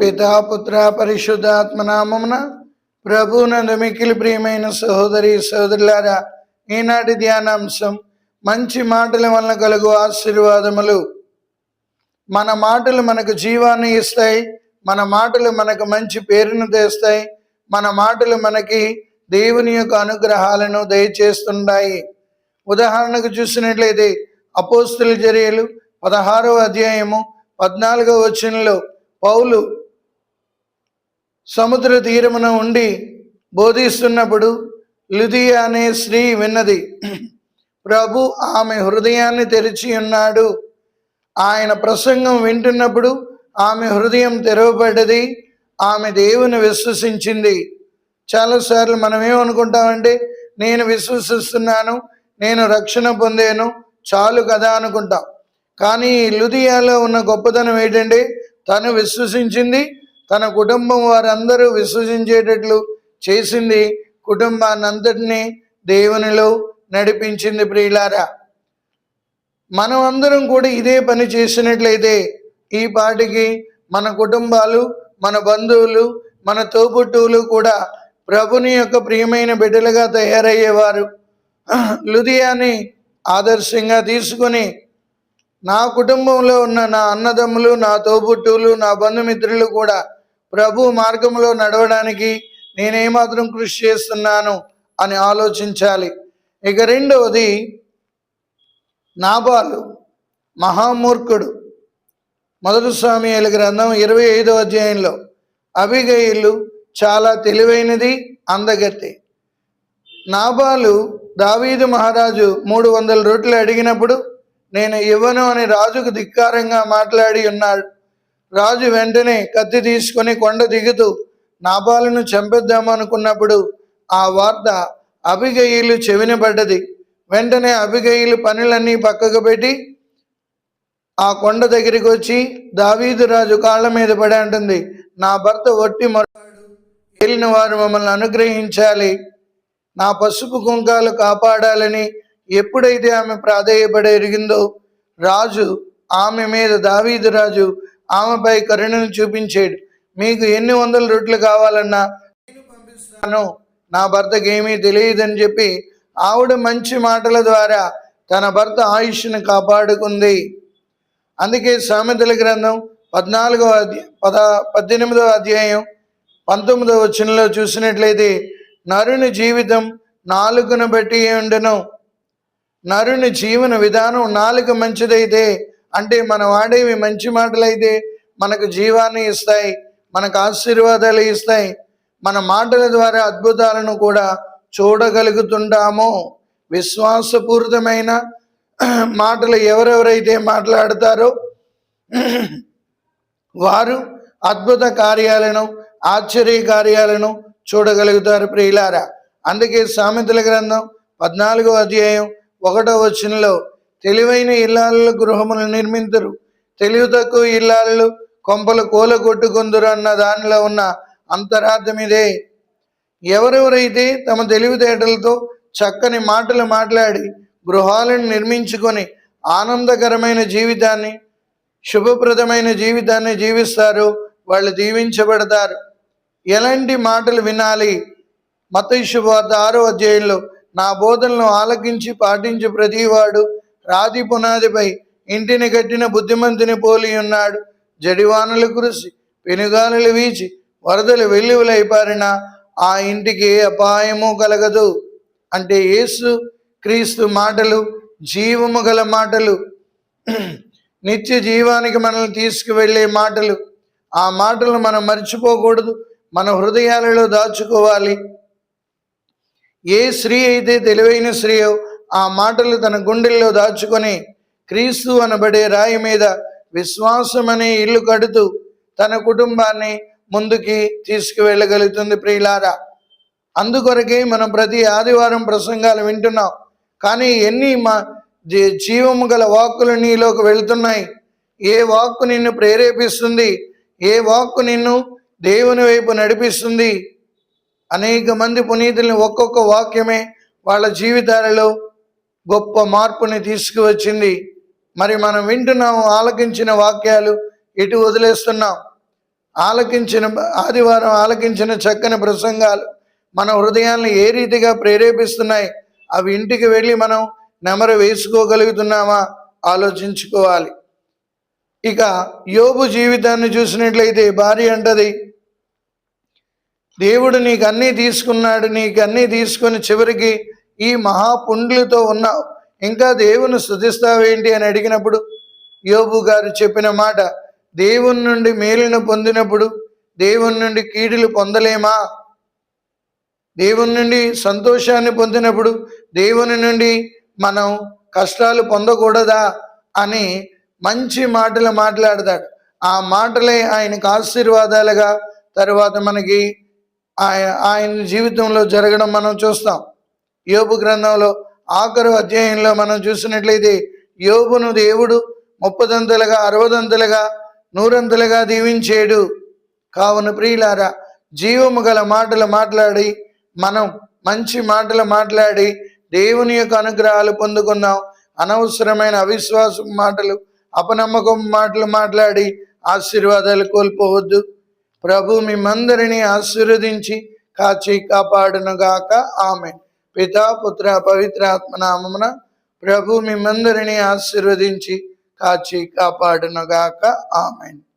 పితా పుత్ర ప్రభునందు మిక్కిలి ప్రియమైన సహోదరి సహోదరులారా ఈనాటి ధ్యానాంశం మంచి మాటల వలన కలుగు ఆశీర్వాదములు. మన మాటలు మనకు జీవాన్ని ఇస్తాయి మన మాటలు మనకు మంచి పేరును తెస్తాయి మన మాటలు మనకి దేవుని యొక్క అనుగ్రహాలను దయచేస్తుంటాయి. ఉదాహరణకు చూసినట్లయితే అపోస్తుల చర్యలు పదహారవ అధ్యాయము పద్నాలుగవ వచనంలో పౌలు సముద్ర తీరమున ఉండి బోధిస్తున్నప్పుడు లుదియ అనే స్త్రీ విన్నది. ప్రభు ఆమె హృదయాన్ని తెరిచి ఉన్నాడు. ఆయన ప్రసంగం వింటున్నప్పుడు ఆమె హృదయం తెరవబడ్డది ఆమె దేవుని విశ్వసించింది. చాలాసార్లు మనం ఏమనుకుంటామంటే నేను విశ్వసిస్తున్నాను నేను రక్షణ పొందాను చాలు కదా అనుకుంటాం. కానీ లుదియాలో లుధియాలో ఉన్న గొప్పతనం ఏంటంటే తను విశ్వసించింది తన కుటుంబం వారందరూ విశ్వసించేటట్లు చేసింది కుటుంబాన్ని అంతటినీ దేవునిలో నడిపించింది ప్రియులారా. మనం అందరం కూడా ఇదే పని చేసినట్లయితే ఈ పాటికి మన కుటుంబాలు మన బంధువులు మన తోబుట్టువులు కూడా ప్రభుని యొక్క ప్రియమైన బిడ్డలుగా తయారయ్యేవారు. లుధియాని ఆదర్శంగా తీసుకొని నా కుటుంబంలో ఉన్న నా అన్నదమ్ములు నా తోబుట్టువులు నా బంధుమిత్రులు కూడా ప్రభు మార్గంలో నడవడానికి నేనేమాత్రం కృషి చేస్తున్నాను అని ఆలోచించాలి. ఇక రెండవది నాబాలు మహామూర్ఖుడు. మొదటి స్వామియల గ్రంథం ఇరవై ఐదో అధ్యాయంలో అభిగయులు చాలా తెలివైనది అందగత్తి. నాబాలు దావీదు మహారాజు మూడు వందల రొట్టెలు అడిగినప్పుడు నేను ఇవ్వను అని రాజుకు ధిక్కారంగా మాట్లాడి ఉన్నాడు. రాజు వెంటనే కత్తి తీసుకొని కొండ దిగుతూ నాబాలను చంపేద్దామనుకున్నప్పుడు ఆ వార్త అభిగయులు చెవినబడ్డది వెంటనే అభిగయులు పనులన్నీ పక్కకు పెట్టి ఆ కొండ దగ్గరికి వచ్చి దావీదు రాజు కాళ్ళ మీద పడి అంటుంది. నా భర్త ఒట్టి మరాడు ఏలిన వారు మమ్మల్ని అనుగ్రహించాలి. నా పసుపు కుంకాలు కాపాడాలని ఎప్పుడైతే ఆమె ప్రాధేయపడి ఎరిగిందో రాజు ఆమె మీద దావీదు రాజు ఆమెపై కరుణను చూపించాడు. మీకు ఎన్ని వందల రొట్లు కావాలన్నా నేను పంపిస్తాను. నా భర్తకి ఏమీ తెలియదని చెప్పి ఆవిడ మంచి మాటల ద్వారా తన భర్త ఆయుష్ను కాపాడుకుంది. అందుకే సామెతల గ్రంథం పద్నాలుగో అధ్యాయం పద పద్దెనిమిదవ అధ్యాయం పంతొమ్మిదవ వచనంలో చూసినట్లయితే నరుని జీవితం నాలుగును బట్టి ఉండను. నరుని జీవన విధానం నాలుగు మంచిదైతే అంటే మనం వాడేవి మంచి మాటలైతే మనకు జీవాన్ని ఇస్తాయి మనకు ఆశీర్వాదాలు ఇస్తాయి. మన మాటల ద్వారా అద్భుతాలను కూడా చూడగలుగుతుంటాము. విశ్వాసపూరితమైన మాటలు ఎవరెవరైతే మాట్లాడతారో వారు అద్భుత కార్యాలను ఆశ్చర్య కార్యాలను చూడగలుగుతారు ప్రియులారా. అందుకే సామెతల గ్రంథం పద్నాలుగో అధ్యాయం ఒకటో వచనంలో తెలివైన ఇల్లాల గృహములు నిర్మించరు తెలివి తక్కువ ఇల్లాలు కొంపలు కూల కొట్టుకుందురు అన్న దానిలో ఉన్న అంతరార్థం ఇదే ఎవరెవరైతే తమ తెలివితేటలతో చక్కని మాటలు మాట్లాడి గృహాలను నిర్మించుకొని ఆనందకరమైన జీవితాన్ని శుభప్రదమైన జీవితాన్ని జీవిస్తారు వాళ్ళు దీవించబడతారు. ఎలాంటి మాటలు వినాలి? మత శుభార్త ఆరో అధ్యాయంలో నా బోధనలు ఆలకించి పాటించి ప్రతివాడు రాతి పునాదిపై ఇంటిని కట్టిన బుద్ధిమంతుని పోలి ఉన్నాడు. జడివానలు కురిసి పెనుగాలులు వీచి వరదలు వెల్లువలైపారిన ఆ ఇంటికి అపాయము కలగదు. అంటే యేసు క్రీస్తు మాటలు జీవము గల మాటలు నిత్య జీవానికి మనల్ని తీసుకువెళ్ళే మాటలు ఆ మాటలు మనం మర్చిపోకూడదు మన హృదయాలలో దాచుకోవాలి. ఏ స్త్రీ అయితే తెలివైన స్త్రీయో ఆ మాటలు తన గుండెల్లో దాచుకొని క్రీస్తు అనబడే రాయి మీద విశ్వాసమనే ఇల్లు కడుతూ తన కుటుంబాన్ని ముందుకి తీసుకువెళ్ళగలుగుతుంది ప్రియులారా. అందుకొరకే మనం ప్రతి ఆదివారం ప్రసంగాలు వింటున్నాం. కానీ ఎన్ని మా జీవము గల వాక్కులు నీలోకి వెళుతున్నాయి. ఏ వాక్కు నిన్ను ప్రేరేపిస్తుంది? ఏ వాక్కు నిన్ను దేవుని వైపు నడిపిస్తుంది? అనేక మంది పునీతుల్ని ఒక్కొక్క వాక్యమే వాళ్ళ జీవితాలలో గొప్ప మార్పుని తీసుకువచ్చింది. మరి మనం వింటున్నాము ఆలకించిన వాక్యాలు ఇటు వదిలేస్తున్నాం. ఆలకించిన ఆదివారం ఆలకించిన చక్కని ప్రసంగాలు మన హృదయాన్ని ఏ రీతిగా ప్రేరేపిస్తున్నాయి? అవి ఇంటికి వెళ్ళి మనం నెమరు వేసుకోగలుగుతున్నామా? ఆలోచించుకోవాలి. ఇక యోబు జీవితాన్ని చూసినట్లయితే భార్య అంటది దేవుడు నీకు అన్నీ తీసుకున్నాడు నీకు అన్నీ తీసుకొని చివరికి ఈ మహాపుండ్లతో ఉన్నావు. ఇంకా దేవుని స్థుతిస్తావేంటి అని అడిగినప్పుడు యోబు గారు చెప్పిన మాట దేవుని నుండి మేలును పొందినప్పుడు దేవుని నుండి కీడులు పొందలేమా? దేవుని నుండి సంతోషాన్ని పొందినప్పుడు దేవుని నుండి మనం కష్టాలు పొందకూడదా? అని మంచి మాటలు మాట్లాడతాడు. ఆ మాటలే ఆయనకు ఆశీర్వాదాలుగా తర్వాత మనకి ఆయన ఆయన జీవితంలో జరగడం మనం చూస్తాం. యోబు గ్రంథంలో ఆఖరు అధ్యాయంలో మనం చూసినట్లయితే యోబును దేవుడు ముప్పదంతలుగా అరవదంతలుగా నూరంతలుగా దీవించేడు. కావున ప్రియులారా జీవము గల మాటలు మాట్లాడి మనం మంచి మాటలు మాట్లాడి దేవుని యొక్క అనుగ్రహాలు పొందుకుందాం. అనవసరమైన అవిశ్వాసం మాటలు అపనమ్మకం మాటలు మాట్లాడి ఆశీర్వాదాలు కోల్పోవద్దు. ప్రభు మిమ్మందరినీ ఆశీర్వదించి కాచి కాపాడునుగాక. ఆమె పితా పుత్ర పవిత్రాత్మ నామమున ప్రభు మిమ్మందరినీ ఆశీర్వదించి కాచి కాపాడునుగాక. ఆమెను.